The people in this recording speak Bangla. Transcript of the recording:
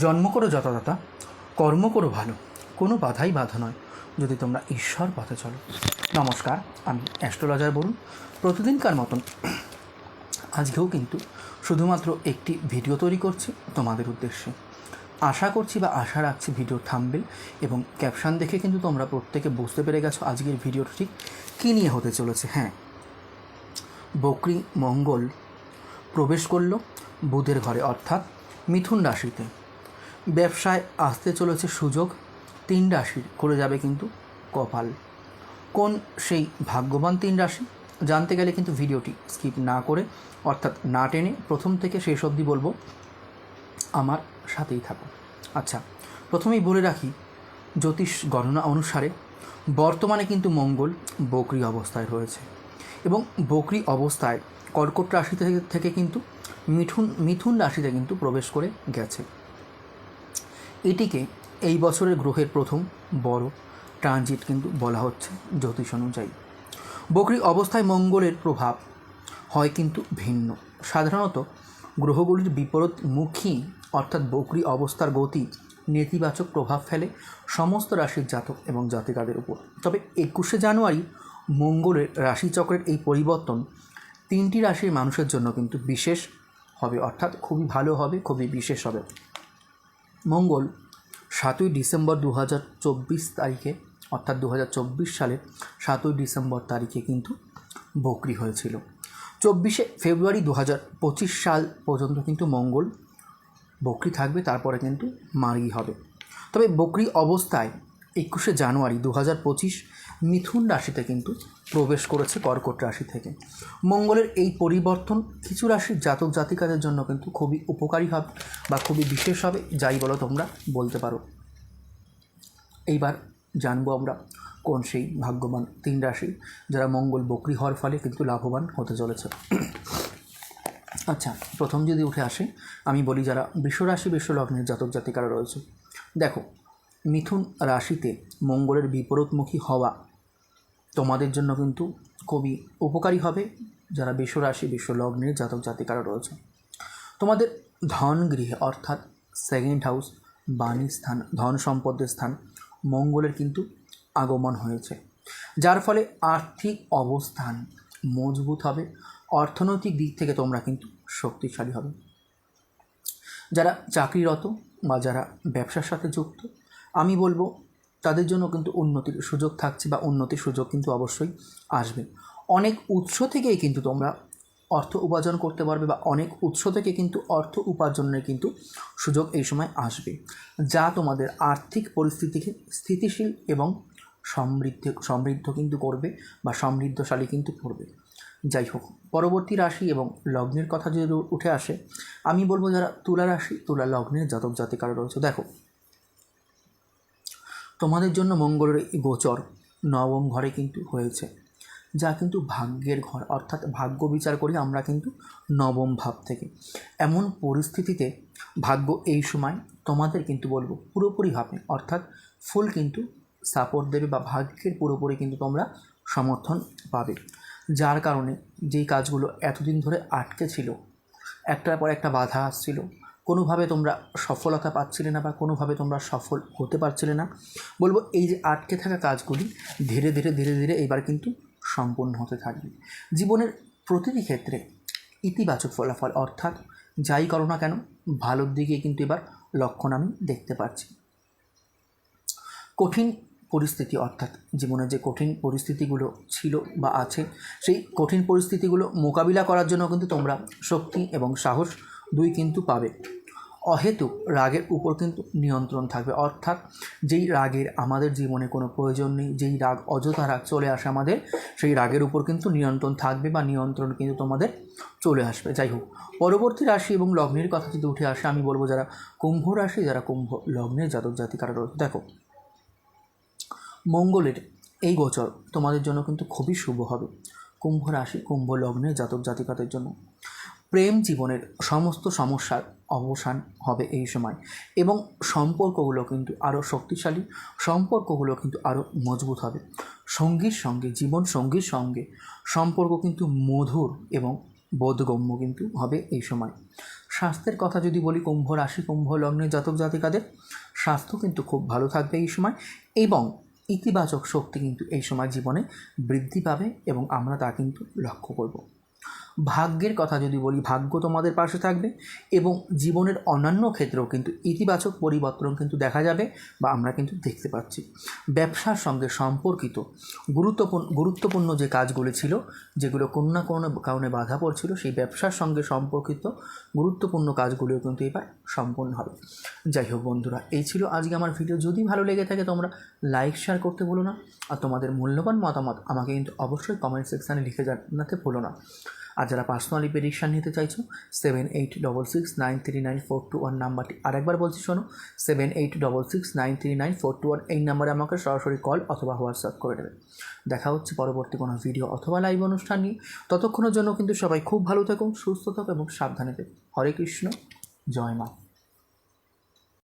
জন্ম করো যথাযথা, কর্ম করো ভালো, কোনো বাধাই বাধা নয়, যদি তোমরা ঈশ্বর পথে চলো। নমস্কার, আমি অ্যাস্ট্রোলজার বলুন প্রতিদিনকার মতন আজকেও কিন্তু শুধুমাত্র একটি ভিডিও তৈরি করছি তোমাদের উদ্দেশ্যে। আশা করছি বা আশা রাখছি ভিডিও থামবেল এবং ক্যাপশন দেখে কিন্তু তোমরা প্রত্যেকে বুঝতে পেরে গেছো আজকের ভিডিওটা ঠিক কী নিয়ে হতে চলেছে। হ্যাঁ বকরি মঙ্গল প্রবেশ করল বুধের ঘরে, অর্থাৎ মিথুন রাশিতে। ব্যবসায় আসতে চলেছে সুযোগ, তিন রাশির করে যাবে কিন্তু কপাল। কোন সেই ভাগ্যবান তিন রাশি? জানতে গেলে কিন্তু ভিডিওটি স্কিপ না করে, অর্থাৎ না টেনে প্রথম থেকে শেষ অবধি বলব, আমার সাথেই থাকো। আচ্ছা প্রথমেই বলে রাখি, জ্যোতিষ গণনা অনুসারে বর্তমানে কিন্তু মঙ্গল বকরি অবস্থায় রয়েছে এবং বকরি অবস্থায় কর্কট রাশি থেকে কিন্তু মিথুন মিথুন রাশিতে কিন্তু প্রবেশ করে গেছে। এটিকে এই বছরের গ্রহের প্রথম বড় ট্রানজিট কিন্তু বলা হচ্ছে জ্যোতিষ অনুযায়ী। বকরি অবস্থায় মঙ্গলের প্রভাব হয় কিন্তু ভিন্ন। সাধারণত গ্রহগুলির বিপরীতমুখী অর্থাৎ বকরি অবস্থার গতি নেতিবাচক প্রভাব ফেলে সমস্ত রাশির জাতক এবং জাতিকাদের উপর। তবে একুশে জানুয়ারি মঙ্গলের রাশিচক্রের এই পরিবর্তন তিনটি রাশির মানুষের জন্য কিন্তু বিশেষ হবে, অর্থাৎ খুবই ভালো হবে, খুবই বিশেষ হবে। মঙ্গল, সাতই ডিসেম্বর দু হাজার চব্বিশ তারিখে, অর্থাৎ দু হাজার চব্বিশ সালের সাতই ডিসেম্বর তারিখে কিন্তু বকরি হয়েছিল। চব্বিশে ফেব্রুয়ারি দু হাজার পঁচিশ সাল পর্যন্ত কিন্তু মঙ্গল বকরি থাকবে, তারপরে কিন্তু মার্গি হবে। তবে বকরি অবস্থায় একুশে জানুয়ারি দু হাজার পঁচিশ মিথুন রাশিতে কিন্তু প্রবেশ করেছে কর্কট রাশি থেকে। মঙ্গলের এই পরিবর্তন কিছু রাশির জাতক জাতিকাদের জন্য কিন্তু খুবই উপকারী হবে বা খুবই বিশেষ হবে, যাই বলো তোমরা বলতে পারো। এইবার জানব আমরা কোন সেই ভাগ্যবান তিন রাশি যারা মঙ্গল বকরি হওয়ার ফলে কিন্তু লাভবান হতে চলেছে। আচ্ছা প্রথম যদি উঠে আসে, আমি বলি যারা বিশ্বরাশি বিশ্বলগ্নের জাতক জাতিকারা রয়েছে। দেখো, মিথুন রাশিতে মঙ্গলের বিপরীতমুখী হওয়া তোমাদের জন্য কিন্তু খুবই উপকারী হবে। যারা বিশ্বরাশি বিশ্বলগ্নের জাতক জাতিকারা রয়েছে, তোমাদের ধন গৃহে অর্থাৎ সেকেন্ড হাউস বাণী স্থান, ধন সম্পদের স্থান মঙ্গলের কিন্তু আগমন হয়েছে। যার ফলে আর্থিক অবস্থান মজবুত হবে, অর্থনৈতিক দিক থেকে তোমরা কিন্তু শক্তিশালী হবে। যারা চাকরিরত বা যারা ব্যবসার সাথে যুক্ত, আমি বলব তাদের জন্য কিন্তু উন্নতির সুযোগ থাকছে বা উন্নতির সুযোগ কিন্তু অবশ্যই আসবে। অনেক উৎস থেকেই কিন্তু তোমরা অর্থ উপার্জন করতে পারবে বা অনেক উৎস থেকে কিন্তু অর্থ উপার্জনের কিন্তু সুযোগ এই সময় আসবে, যা তোমাদের আর্থিক পরিস্থিতিকে স্থিতিশীল এবং সমৃদ্ধ সমৃদ্ধ কিন্তু করবে বা সমৃদ্ধশালী কিন্তু করবে। যাই হোক, পরবর্তী রাশি এবং লগ্নের কথা যদি উঠে আসে, আমি বলব যারা তুলা রাশি, তুলা লগ্নের জাতক জাতিকারা রয়েছে। দেখো তোমাদের জন্য মঙ্গলের গোচর নবম ঘরে কিন্তু হয়েছে, যা কিন্তু ভাগ্যের ঘর। অর্থাৎ ভাগ্য বিচার করি আমরা কিন্তু নবম ভাব থেকে। এমন পরিস্থিতিতে ভাগ্য এই সময় তোমাদের কিন্তু বলব পুরোপুরিভাবে অর্থাৎ ফুল কিন্তু সাপোর্ট দেবে বা ভাগ্যের পুরোপুরি কিন্তু তোমরা সমর্থন পাবে। যার কারণে যেই কাজগুলো এতদিন ধরে আটকে ছিল, একটার পর একটা বাধা আসছিল কোনোভাবে তোমরা সফলতা পাচ্ছিলে না বা কোনোভাবে তোমরা সফল হতে পারছিলে না, বলব এই যে আটকে থাকা কাজগুলি ধীরে ধীরে ধীরে ধীরে এবার কিন্তু সম্পূর্ণ হতে থাকবে। জীবনের প্রতিটি ক্ষেত্রে ইতিবাচক ফলাফল, অর্থাৎ যাই করো না কেন, ভালোর দিকে কিন্তু এবার লক্ষণ আমি দেখতে পাচ্ছি। কঠিন পরিস্থিতি, অর্থাৎ জীবনে যে কঠিন পরিস্থিতিগুলো ছিল বা আছে, সেই কঠিন পরিস্থিতিগুলো মোকাবিলা করার জন্য কিন্তু তোমরা শক্তি এবং সাহস দুই কিন্তু পাবে। অহেতুক রাগের উপর কিন্তু নিয়ন্ত্রণ থাকবে। অর্থাৎ যেই রাগের আমাদের জীবনে কোনো প্রয়োজন নেই, যেই রাগ অযথা রাগ চলে আসে আমাদের, সেই রাগের উপর কিন্তু নিয়ন্ত্রণ থাকবে বা নিয়ন্ত্রণ কিন্তু তোমাদের চলে আসবে। যাই হোক, পরবর্তী রাশি এবং লগ্নের কথা যদি উঠে আসে, আমি বলব যারা কুম্ভ রাশি, যারা কুম্ভ লগ্নের জাতক জাতিকারা রয়েছে। দেখো, মঙ্গলের এই গোচর তোমাদের জন্য কিন্তু খুবই শুভ হবে। কুম্ভ রাশি, কুম্ভ লগ্নের জাতক জাতিকাদের জন্য। প্রেম জীবনের সমস্ত সমস্যার অবসান হবে এই সময়। এবং সম্পর্কগুলো কিন্তু আরও শক্তিশালী, সম্পর্কগুলো কিন্তু আরও মজবুত হবে। সঙ্গীর সঙ্গে, জীবন সঙ্গীর সঙ্গে সম্পর্ক কিন্তু মধুর এবং বোধগম্য কিন্তু হবে এই সময়। স্বাস্থ্যের কথা যদি বলি, কুম্ভ রাশি, কুম্ভ লগ্নের জাতক জাতিকাদের, স্বাস্থ্য কিন্তু খুব ভালো থাকবে এই সময় এবং ইতিবাচক শক্তি কিন্তু এই সময় জীবনে বৃদ্ধি পাবে এবং আমরা তা কিন্তু লক্ষ্য করব। ভাগ্যের কথা যদি বলি, ভাগ্য তোমাদের পাশে থাকবে এবং জীবনের অন্যান্য ক্ষেত্রেও কিন্তু ইতিবাচক পরিবর্তন কিন্তু দেখা যাবে বা আমরা কিন্তু দেখতে পাচ্ছি। ব্যবসার সঙ্গে সম্পর্কিত গুরুত্বপূর্ণ গুরুত্বপূর্ণ যে কাজগুলি ছিল, যেগুলো কোনো না কোনো কারণে বাধা পড়ছিল, সেই ব্যবসার সঙ্গে সম্পর্কিত গুরুত্বপূর্ণ কাজগুলিও কিন্তু এবার সম্পন্ন হবে। যাই হোক বন্ধুরা, এই ছিল আজকে আমার ভিডিও। যদি ভালো লেগে থাকে তোমরা লাইক, শেয়ার করতে ভুলো না। আর তোমাদের মূল্যবান মতামত আমাকে কিন্তু অবশ্যই কমেন্ট সেকশানে লিখে জানাতে ভুলো না। আর যারা পার্সোনালি প্রেডিকশান নিতে চাইছো seven eight double six nine three nine four two one নাম্বারটি আরেকবার বলছি শোনো seven eight double six nine three nine four two one এই নাম্বারে আমাকে সরাসরি কল অথবা হোয়াটসঅ্যাপ করে দেবে। দেখা হচ্ছে পরবর্তী কোনো ভিডিও অথবা লাইভ অনুষ্ঠান নিয়ে। ততক্ষণের জন্য কিন্তু সবাই খুব ভালো থাকুন সুস্থ থাকুন এবং সাবধানে থাকুন হরে কৃষ্ণ, জয় মা।